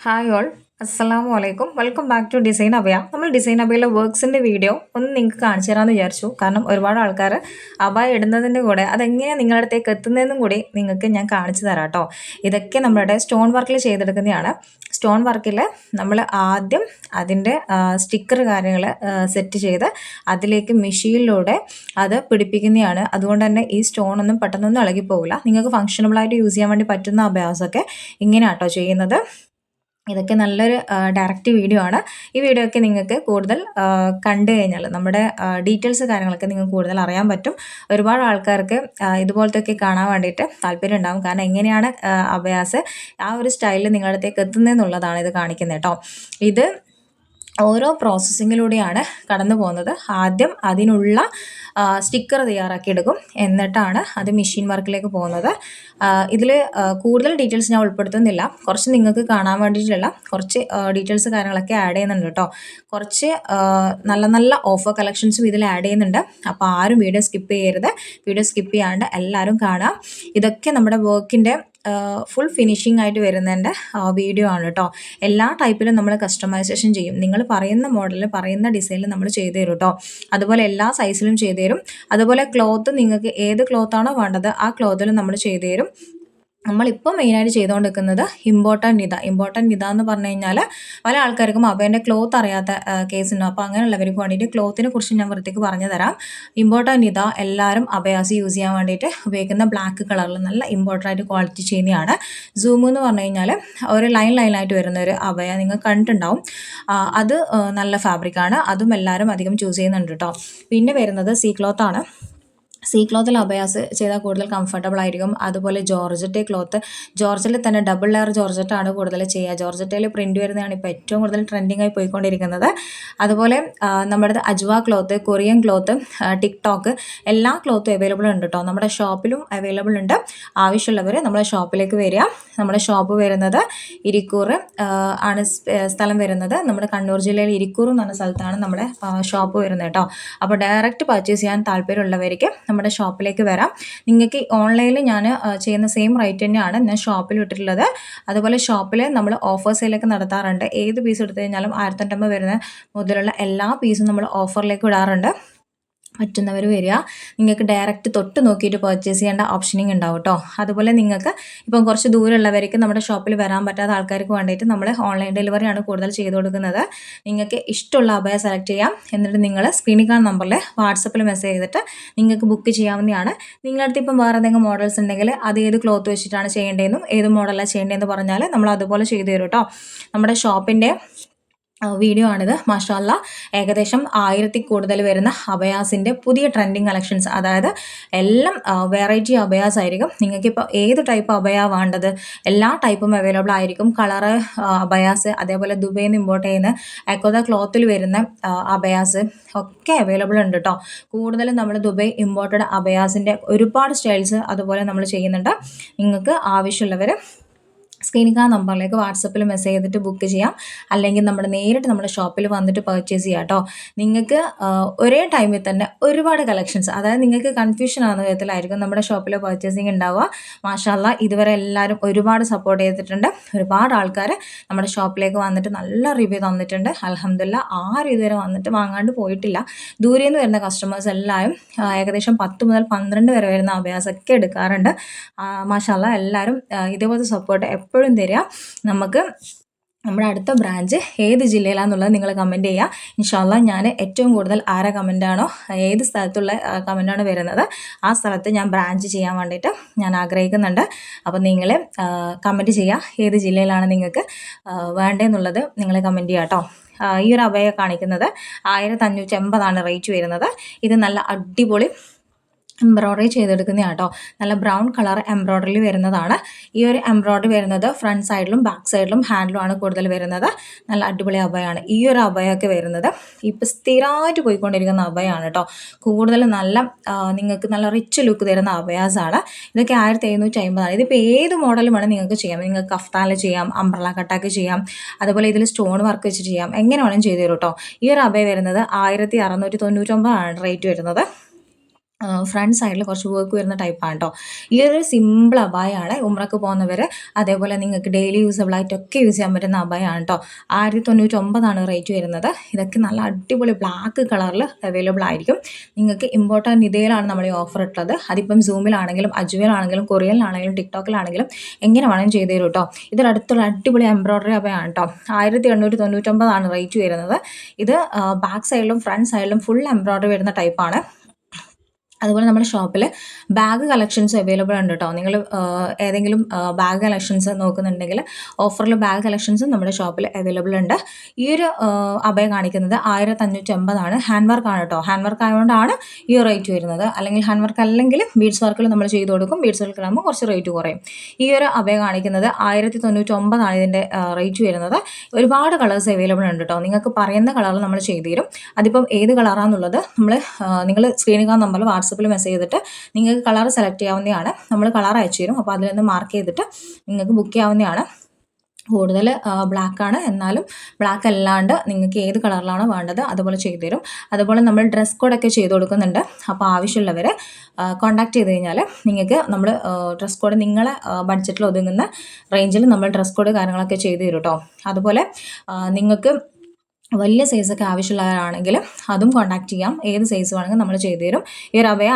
Hi all അസ്സലാമു അലൈക്കും welcome back to design abaya നമ്മൾ ഡിസൈൻ അഭയയിലെ വർക്ക്സിന്റെ വീഡിയോ ഒന്ന് നിങ്ങൾക്ക് കാണിച്ചു തരാമെന്ന് വിചാരിച്ചു. കാരണം ഒരുപാട് ആൾക്കാർ അഭയ ഇടുന്നതിന്റെ കൂടെ അതെങ്ങനെയാണ് നിങ്ങളുടെ അടുത്തേക്ക് എത്തുന്നതെന്നും കൂടി നിങ്ങൾക്ക് ഞാൻ കാണിച്ചു തരാം കേട്ടോ. ഇതൊക്കെ നമ്മളുടെ സ്റ്റോൺ വർക്കിൽ ചെയ്തെടുക്കുന്നതാണ്. സ്റ്റോൺ വർക്കിൽ നമ്മൾ ആദ്യം അതിന്റെ സ്റ്റിക്കർ കാര്യങ്ങൾ സെറ്റ് ചെയ്ത് അതിലേക്ക് മെഷീനിലൂടെ അത് പിടിപ്പിക്കുന്നതാണ്. അതുകൊണ്ട് തന്നെ ഈ സ്റ്റോൺ ഒന്നും പെട്ടെന്നൊന്നും ഇളകിപ്പോകില്ല നിങ്ങൾക്ക് ഫംഗ്ഷനബിളായിട്ട് യൂസ് ചെയ്യാൻ വേണ്ടി പറ്റുന്ന അഭ്യാസമൊക്കെ ഇങ്ങനെയാട്ടോ ചെയ്യുന്നത്. ഇതൊക്കെ നല്ലൊരു ഡയറക്റ്റ് വീഡിയോ ആണ്. ഈ വീഡിയോ ഒക്കെ നിങ്ങൾക്ക് കൂടുതൽ കണ്ടു കഴിഞ്ഞാൽ നമ്മുടെ ഡീറ്റെയിൽസ് കാര്യങ്ങളൊക്കെ നിങ്ങൾക്ക് കൂടുതൽ അറിയാൻ പറ്റും. ഒരുപാട് ആൾക്കാർക്ക് ഇതുപോലത്തെ ഒക്കെ കാണാൻ വേണ്ടിയിട്ട് താല്പര്യം ഉണ്ടാകും കാരണം എങ്ങനെയാണ് അഭയാസ് ആ ഒരു സ്റ്റൈലിൽ നിങ്ങളുടെ അടുത്തേക്ക് എത്തുന്നതെന്നുള്ളതാണ് ഇത് കാണിക്കുന്നത് കേട്ടോ. ഇത് ഓരോ പ്രോസസ്സിങ്ങിലൂടെയാണ് കടന്നു പോകുന്നത്. ആദ്യം അതിനുള്ള സ്റ്റിക്കർ തയ്യാറാക്കി എടുക്കും. എന്നിട്ടാണ് അത് മെഷീൻ വർക്കിലേക്ക് പോകുന്നത്. ഇതിൽ കൂടുതൽ ഡീറ്റെയിൽസ് ഞാൻ ഉൾപ്പെടുത്തുന്നില്ല. കുറച്ച് നിങ്ങൾക്ക് കാണാൻ വേണ്ടിയിട്ടുള്ള കുറച്ച് ഡീറ്റെയിൽസ് കാര്യങ്ങളൊക്കെ ആഡ് ചെയ്യുന്നുണ്ട് കേട്ടോ. കുറച്ച് നല്ല നല്ല ഓഫർ കളക്ഷൻസും ഇതിൽ ആഡ് ചെയ്യുന്നുണ്ട്. അപ്പോൾ ആരും വീഡിയോ സ്കിപ്പ് ചെയ്യരുത്. വീഡിയോ സ്കിപ്പ് ചെയ്യാണ്ട് എല്ലാവരും കാണാം. ഇതൊക്കെ നമ്മുടെ വർക്കിന്റെ ഫുൾ ഫിനിഷിംഗ് ആയിട്ട് വരുന്നതിന്റെ വീഡിയോ ആണ് കേട്ടോ. എല്ലാ ടൈപ്പിലും നമ്മൾ കസ്റ്റമൈസേഷൻ ചെയ്യും. നിങ്ങൾ പറയുന്ന മോഡലിൽ പറയുന്ന ഡിസൈനിൽ നമ്മൾ ചെയ്തു തരും കേട്ടോ. അതുപോലെ എല്ലാ സൈസിലും ചെയ്തു തരും. അതുപോലെ ക്ലോത്ത് നിങ്ങൾക്ക് ഏത് ക്ലോത്താണോ വേണ്ടത് ആ ക്ലോത്തിൽ നമ്മൾ ചെയ്തു തരും. നമ്മളിപ്പോൾ മെയിനായിട്ട് ചെയ്തുകൊണ്ടിരിക്കുന്നത് ഇമ്പോർട്ടന്റ് നിത. ഇമ്പോർട്ടന്റ് നിത എന്ന് പറഞ്ഞു കഴിഞ്ഞാൽ പല ആൾക്കാർക്കും അവന്റെ ക്ലോത്ത് അറിയാത്ത കേസ് കേസുണ്ടോ അപ്പോൾ അങ്ങനെയുള്ളവർക്ക് വേണ്ടിയിട്ട് ക്ലോത്തിനെ കുറിച്ച് ഞാൻ വൃത്തിക്ക് പറഞ്ഞു തരാം. ഇമ്പോർട്ടന്റ് നിത എല്ലാവരും അഭയാസ് യൂസ് ചെയ്യാൻ വേണ്ടിയിട്ട് ഉപയോഗിക്കുന്ന ബ്ലാക്ക് കളറിൽ നല്ല ഇമ്പോർട്ടന്റ് ആയിട്ട് ക്വാളിറ്റി ചെയ്യുന്നതാണ് സൂം എന്ന് പറഞ്ഞു കഴിഞ്ഞാൽ ഒരു ലൈൻ ലൈനായിട്ട് വരുന്ന ഒരു അവയ നിങ്ങൾ കണ്ടിട്ടുണ്ടാവും. അത് നല്ല ഫാബ്രിക്കാണ് അതും എല്ലാവരും അധികം ചൂസ് ചെയ്യുന്നുണ്ട് കേട്ടോ പിന്നെ വരുന്നത് സീ ക്ലോത്താണ് സീ ക്ലോത്തിൽ അഭയാസ് ചെയ്താൽ കൂടുതൽ കംഫർട്ടബിൾ ആയിരിക്കും. അതുപോലെ ജോർജറ്റ് ക്ലോത്ത്. ജോർജറ്റിൽ തന്നെ ഡബിൾ ലെയർ ജോർജറ്റാണ് കൂടുതൽ ചെയ്യുക. ജോർജറ്റയിൽ പ്രിന്റ് വരുന്നതാണ് ഇപ്പോൾ ഏറ്റവും കൂടുതൽ ട്രെൻഡിങ് ആയി പോയിക്കൊണ്ടിരിക്കുന്നത്. അതുപോലെ നമ്മുടെ Ajwa cloth Korean cloth TikTok എല്ലാ ക്ലോത്തും അവൈലബിൾ ഉണ്ട് കേട്ടോ നമ്മുടെ ഷോപ്പിലും അവൈലബിൾ ഉണ്ട്. ആവശ്യമുള്ളവർ നമ്മുടെ ഷോപ്പിലേക്ക് വരിക. നമ്മുടെ ഷോപ്പ് വരുന്നത് ഇരിക്കൂർ ആണ് സ്ഥലം വരുന്നത്. നമ്മുടെ കണ്ണൂർ ജില്ലയിൽ ഇരിക്കൂർ എന്ന് പറഞ്ഞ സ്ഥലത്താണ് നമ്മുടെ ഷോപ്പ് വരുന്നത് കേട്ടോ അപ്പോൾ ഡയറക്റ്റ് പർച്ചേസ് ചെയ്യാൻ താല്പര്യമുള്ളവർക്ക് നമ്മുടെ ഷോപ്പിലേക്ക് വരാം. നിങ്ങൾക്ക് ഓൺലൈനിൽ ഞാൻ ചെയ്യുന്ന സെയിം റേറ്റ് തന്നെയാണ് ഞാൻ ഷോപ്പിൽ ഇട്ടിട്ടുള്ളത്. അതുപോലെ ഷോപ്പിൽ നമ്മൾ ഓഫർ സെയിലൊക്കെ നടത്താറുണ്ട്. ഏത് പീസ് എടുത്തു കഴിഞ്ഞാലും ആയിരത്തഞ്ഞൂറ്റമ്പത് വരുന്ന മുതലുള്ള എല്ലാ പീസും നമ്മൾ ഓഫറിലേക്ക് ഇടാറുണ്ട്. പറ്റുന്നവർ വരിക. നിങ്ങൾക്ക് ഡയറക്റ്റ് തൊട്ട് നോക്കിയിട്ട് പർച്ചേസ് ചെയ്യേണ്ട ഓപ്ഷനിങ് ഉണ്ടാവും കേട്ടോ അതുപോലെ നിങ്ങൾക്ക് ഇപ്പം കുറച്ച് ദൂരമുള്ളവർക്ക് നമ്മുടെ ഷോപ്പിൽ വരാൻ പറ്റാത്ത ആൾക്കാർക്ക് വേണ്ടിയിട്ട് നമ്മൾ ഓൺലൈൻ ഡെലിവറിയാണ് കൂടുതൽ ചെയ്തു കൊടുക്കുന്നത്. നിങ്ങൾക്ക് ഇഷ്ടമുള്ള അഭയ സെലക്ട് ചെയ്യാം. എന്നിട്ട് നിങ്ങൾ സ്ക്രീനിൽ കാണുന്ന നമ്പറിൽ വാട്സപ്പിൽ മെസ്സേജ് ചെയ്തിട്ട് നിങ്ങൾക്ക് ബുക്ക് ചെയ്യാവുന്നതാണ്. നിങ്ങളുടെ അടുത്ത് ഇപ്പം വേറെ എന്തെങ്കിലും മോഡൽസ് ഉണ്ടെങ്കിൽ അത് ഏത് ക്ലോത്ത് വെച്ചിട്ടാണ് ചെയ്യേണ്ടതെന്നും ഏത് മോഡലാണ് ചെയ്യേണ്ടതെന്ന് പറഞ്ഞാൽ നമ്മൾ അതുപോലെ ചെയ്തു തരും കേട്ടോ നമ്മുടെ ഷോപ്പിന്റെ വീഡിയോ ആണിത്. മാഷാല്ല ഏകദേശം ആയിരത്തി കൂടുതൽ വരുന്ന അബയാസിന്റെ പുതിയ ട്രെൻഡിങ് കളക്ഷൻസ് അതായത് എല്ലാം വെറൈറ്റി അബയാസ് ആയിരിക്കും നിങ്ങൾക്കിപ്പോൾ ഏത് ടൈപ്പ് അബയ വേണ്ടത്? എല്ലാ ടൈപ്പും അവൈലബിൾ ആയിരിക്കും. കളറ് അബയാസ് അതേപോലെ ദുബൈയിൽ നിന്ന് ഇമ്പോർട്ട് ചെയ്യുന്ന എക്കോദ ക്ലോത്തിൽ വരുന്ന അബയാസ് ഒക്കെ അവൈലബിൾ ഉണ്ട് കേട്ടോ കൂടുതലും നമ്മൾ ദുബൈ ഇമ്പോർട്ടഡ് അബയാസിന്റെ ഒരുപാട് സ്റ്റൈൽസ് അതുപോലെ നമ്മൾ ചെയ്യുന്നുണ്ട്. നിങ്ങൾക്ക് ആവശ്യമുള്ളവർ സ്ക്രീനിൽ ആ നമ്പറിലേക്ക് വാട്സപ്പിൽ മെസ്സേജ് ചെയ്തിട്ട് ബുക്ക് ചെയ്യാം. അല്ലെങ്കിൽ നമ്മൾ നേരിട്ട് നമ്മുടെ ഷോപ്പിൽ വന്നിട്ട് പർച്ചേസ് ചെയ്യാം കേട്ടോ നിങ്ങൾക്ക് ഒരേ ടൈമിൽ തന്നെ ഒരുപാട് കളക്ഷൻസ് അതായത് നിങ്ങൾക്ക് കൺഫ്യൂഷൻ ആകുന്ന വിധത്തിലായിരിക്കും നമ്മുടെ ഷോപ്പിൽ പർച്ചേസിങ് ഉണ്ടാവുക. മാഷാല്ല ഇതുവരെ എല്ലാവരും ഒരുപാട് സപ്പോർട്ട് ചെയ്തിട്ടുണ്ട്. ഒരുപാട് ആൾക്കാർ നമ്മുടെ ഷോപ്പിലേക്ക് വന്നിട്ട് നല്ല റിവ്യൂ തന്നിട്ടുണ്ട്. അലഹമില്ല ആരും ഇതുവരെ വന്നിട്ട് വാങ്ങാണ്ട് പോയിട്ടില്ല. ദൂരെ നിന്ന് വരുന്ന കസ്റ്റമേഴ്സ് എല്ലാവരും ഏകദേശം പത്ത് മുതൽ പന്ത്രണ്ട് വരെ വരുന്ന അഭ്യാസമൊക്കെ എടുക്കാറുണ്ട്. മാഷാല്ല എല്ലാവരും ഇതേപോലത്തെ സപ്പോർട്ട് എപ്പോഴും തരിക. നമുക്ക് നമ്മുടെ അടുത്ത ബ്രാഞ്ച് ഏത് ജില്ലയിലാണെന്നുള്ളത് നിങ്ങൾ കമന്റ് ചെയ്യുക ഇൻഷാല്ല ഞാൻ ഏറ്റവും കൂടുതൽ ആരെ കമന്റാണോ ഏത് സ്ഥലത്തുള്ള കമന്റാണ് വരുന്നത് ആ സ്ഥലത്ത് ഞാൻ ബ്രാഞ്ച് ചെയ്യാൻ വേണ്ടിയിട്ട് ഞാൻ ആഗ്രഹിക്കുന്നുണ്ട്. അപ്പോൾ നിങ്ങൾ കമന്റ് ചെയ്യുക ഏത് ജില്ലയിലാണ് നിങ്ങൾക്ക് വേണ്ടതെന്നുള്ളത് നിങ്ങൾ കമന്റ് ചെയ്യുക കേട്ടോ ഈ ഒരു അഭയ കാണിക്കുന്നത് ആയിരത്തി അഞ്ഞൂറ്റി എൺപതാണ് റേറ്റ് വരുന്നത്. ഇത് നല്ല അടിപൊളി എംബ്രോയ്ഡറി ചെയ്തെടുക്കുന്ന കേട്ടോ നല്ല ബ്രൗൺ കളർ എംബ്രോയ്ഡറി വരുന്നതാണ്. ഈ ഒരു എംബ്രോയ്ഡറി വരുന്നത് ഫ്രണ്ട് സൈഡിലും ബാക്ക് സൈഡിലും ഹാൻഡിലുമാണ് കൂടുതൽ വരുന്നത്. നല്ല അടിപൊളി അഭയമാണ് ഈ ഒരു അഭയമൊക്കെ വരുന്നത് ഇപ്പം സ്ഥിരമായിട്ട് പോയിക്കൊണ്ടിരിക്കുന്ന അഭയമാണ് കേട്ടോ കൂടുതൽ നല്ല നിങ്ങൾക്ക് നല്ല റിച്ച് ലുക്ക് തരുന്ന അഭയാസാണ് ഇതൊക്കെ ആയിരത്തി എഴുന്നൂറ്റി അമ്പതാണ് ഇതിപ്പോൾ ഏത് മോഡലും വേണം നിങ്ങൾക്ക് ചെയ്യാം. നിങ്ങൾക്ക് കഫ്താനിൽ ചെയ്യാം അംബ്രല കട്ടാക്ക് ചെയ്യാം അതുപോലെ ഇതിൽ സ്റ്റോൺ വർക്ക് വെച്ച് ചെയ്യാം എങ്ങനെ വേണം ചെയ്തു തരും കേട്ടോ ഈ ഒരു അഭയ വരുന്നത് ആയിരത്തി അറുന്നൂറ്റി തൊണ്ണൂറ്റൊമ്പതാണ് റേറ്റ് വരുന്നത്. ഫ്രണ്ട് സൈഡിൽ കുറച്ച് വർക്ക് വരുന്ന ടൈപ്പാണ് കേട്ടോ ഈ ഒരു സിമ്പിൾ അബായാണ് ഉമ്രക്ക് പോകുന്നവർ അതേപോലെ നിങ്ങൾക്ക് ഡെയിലി യൂസബിൾ ആയിട്ടൊക്കെ യൂസ് ചെയ്യാൻ പറ്റുന്ന അബായാണ് കേട്ടോ ആയിരത്തി തൊണ്ണൂറ്റി ഒമ്പതാണ് റേറ്റ് വരുന്നത്. ഇതൊക്കെ നല്ല അടിപൊളി ബ്ലാക്ക് കളറിൽ അവൈലബിൾ ആയിരിക്കും. നിങ്ങൾക്ക് ഇമ്പോർട്ടന്റ് ഇതേലാണ് നമ്മൾ ഈ ഓഫർ ഇട്ടത്. അതിപ്പം സൂമിലാണെങ്കിലും അജുവിലാണെങ്കിലും കൊറിയനിലാണെങ്കിലും ടിക്ടോക്കിലാണെങ്കിലും എങ്ങനെ വേണമെങ്കിലും ചെയ്തു തരും കേട്ടോ ഇതിനടുത്തുള്ള അടിപൊളി എംബ്രോയ്ഡറി അബയാണ് കേട്ടോ ആയിരത്തി എണ്ണൂറ്റി തൊണ്ണൂറ്റൊമ്പതാണ് റേറ്റ് വരുന്നത് ഇത് ബാക്ക് സൈഡിലും ഫ്രണ്ട് സൈഡിലും ഫുൾ എംബ്രോയ്ഡറി വരുന്ന ടൈപ്പാണ് അതുപോലെ നമ്മുടെ ഷോപ്പിൽ ബാഗ് കളക്ഷൻസ് അവൈലബിൾ ഉണ്ട് കേട്ടോ. നിങ്ങൾ ഏതെങ്കിലും ബാഗ് കളക്ഷൻസ് നോക്കുന്നുണ്ടെങ്കിൽ ഓഫറിൽ ബാഗ് കളക്ഷൻസും നമ്മുടെ ഷോപ്പിൽ അവൈലബിൾ ഉണ്ട്. ഈ ഒരു അഭയ കാണിക്കുന്നത് ആയിരത്തി അഞ്ഞൂറ്റി അമ്പതാണ് ഹാൻഡ് വർക്ക് ആണ് കേട്ടോ. ഹാൻഡ് വർക്ക് ആയതുകൊണ്ടാണ് ഈ റേറ്റ് വരുന്നത്. അല്ലെങ്കിൽ ഹാൻഡ് വർക്ക് അല്ലെങ്കിൽ ബീഡ്സ് വർക്കിൽ നമ്മൾ ചെയ്ത് കൊടുക്കും. ബീഡ്സ് വർക്കിലാകുമ്പോൾ കുറച്ച് റേറ്റ് കുറയും. ഈ ഒരു അഭയ കാണിക്കുന്നത് ആയിരത്തി തൊണ്ണൂറ്റി ഒമ്പതാണ് ഇതിന്റെ റേറ്റ് വരുന്നത്. ഒരുപാട് കളേഴ്സ് അവൈലബിൾ ഉണ്ട് കേട്ടോ. നിങ്ങൾക്ക് പറയുന്ന കളറിൽ നമ്മൾ ചെയ്തു തരും. അതിപ്പം ഏത് കളറാണെന്നുള്ളത് നമ്മൾ നിങ്ങൾ സ്ക്രീനിൽ നമ്പറിൽ വാട്സപ്പിൽ മെസ്സേജ് ചെയ്തിട്ട് നിങ്ങൾക്ക് കളർ സെലക്ട് ചെയ്യാവുന്നതാണ്. നമ്മൾ കളർ അയച്ചു തരും. അപ്പോൾ അതിൽ നിന്ന് മാർക്ക് ചെയ്തിട്ട് നിങ്ങൾക്ക് ബുക്ക് ചെയ്യാവുന്നതാണ്. കൂടുതൽ ബ്ലാക്ക് ആണ്. എന്നാലും ബ്ലാക്ക് അല്ലാണ്ട് നിങ്ങൾക്ക് ഏത് കളറിലാണോ വേണ്ടത് അതുപോലെ ചെയ്തു തരും. അതുപോലെ നമ്മൾ ഡ്രസ് കോഡൊക്കെ ചെയ്ത് കൊടുക്കുന്നുണ്ട്. അപ്പോൾ ആവശ്യമുള്ളവരെ കോൺടാക്ട് ചെയ്ത് കഴിഞ്ഞാൽ നിങ്ങൾക്ക് നമ്മൾ ഡ്രസ് കോഡ് നിങ്ങളെ ബഡ്ജറ്റിൽ ഒതുങ്ങുന്ന റേഞ്ചിൽ നമ്മൾ ഡ്രസ് കോഡ് കാര്യങ്ങളൊക്കെ ചെയ്തു തരും കേട്ടോ അതുപോലെ നിങ്ങൾക്ക് വലിയ സൈസൊക്കെ ആവശ്യമുള്ളവരാണെങ്കിൽ അതും കോൺടാക്ട് ചെയ്യാം. ഏത് സൈസ് വേണമെങ്കിലും നമ്മൾ ചെയ്തു തരും ഈ റവയെ